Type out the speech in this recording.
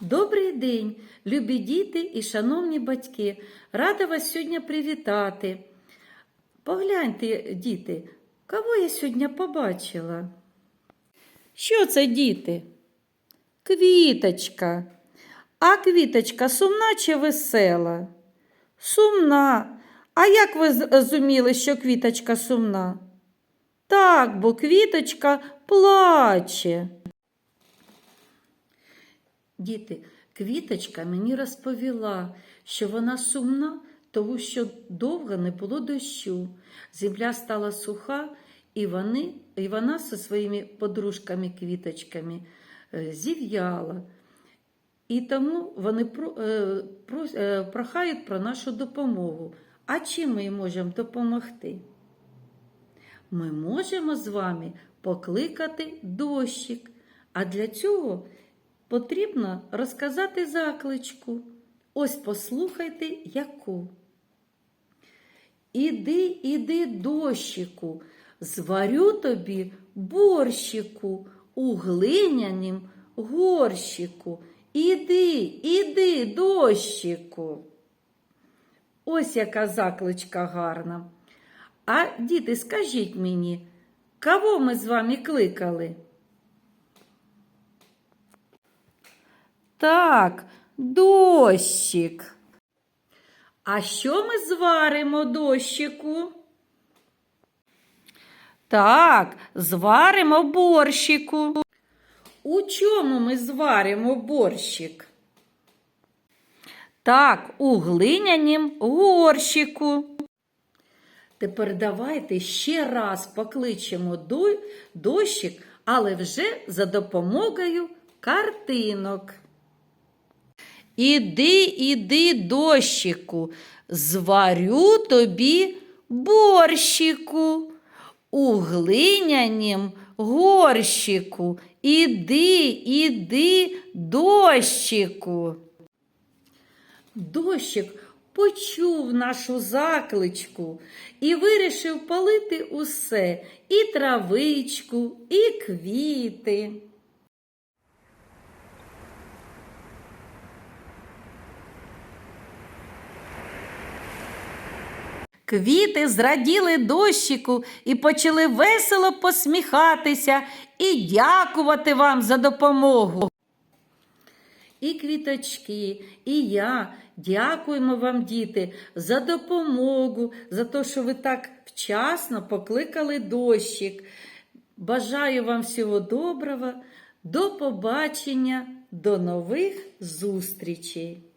Добрий день, любі діти і шановні батьки. Рада вас сьогодні привітати. Погляньте, діти, кого я сьогодні побачила? Що це, діти? Квіточка. А квіточка сумна чи весела? Сумна. А як ви зрозуміли, що квіточка сумна? Так, бо квіточка плаче. Діти, квіточка мені розповіла, що вона сумна, тому що довго не було дощу. Земля стала суха, і, вони, і вона зі своїми подружками-квіточками е, зів'яла. І тому вони про, е, про, е, прохають про нашу допомогу. А чим ми можемо допомогти? Ми можемо з вами покликати дощик, а для цього потрібно розказати закличку. Ось послухайте, яку. Іди, іди, дощику, зварю тобі борщику у глинянім горщику. Іди, іди, дощику. Ось яка закличка гарна. А діти, скажіть мені, кого ми з вами кликали? Так, дощик. А що ми зваримо дощику? Так, зваримо борщику. У чому ми зваримо борщик? Так, у глинянім горщику. Тепер давайте ще раз покличемо дощик, але вже за допомогою картинок. Іди, іди, дощику, зварю тобі борщику у глинянім горщику. Іди, іди, дощику. Дощик почув нашу закличку і вирішив полити усе і травичку, і квіти. Квіти зраділи дощику і почали весело посміхатися і дякувати вам за допомогу. І квіточки, і я дякуємо вам, діти, за допомогу, за те, що ви так вчасно покликали дощик. Бажаю вам всього доброго, до побачення, до нових зустрічей!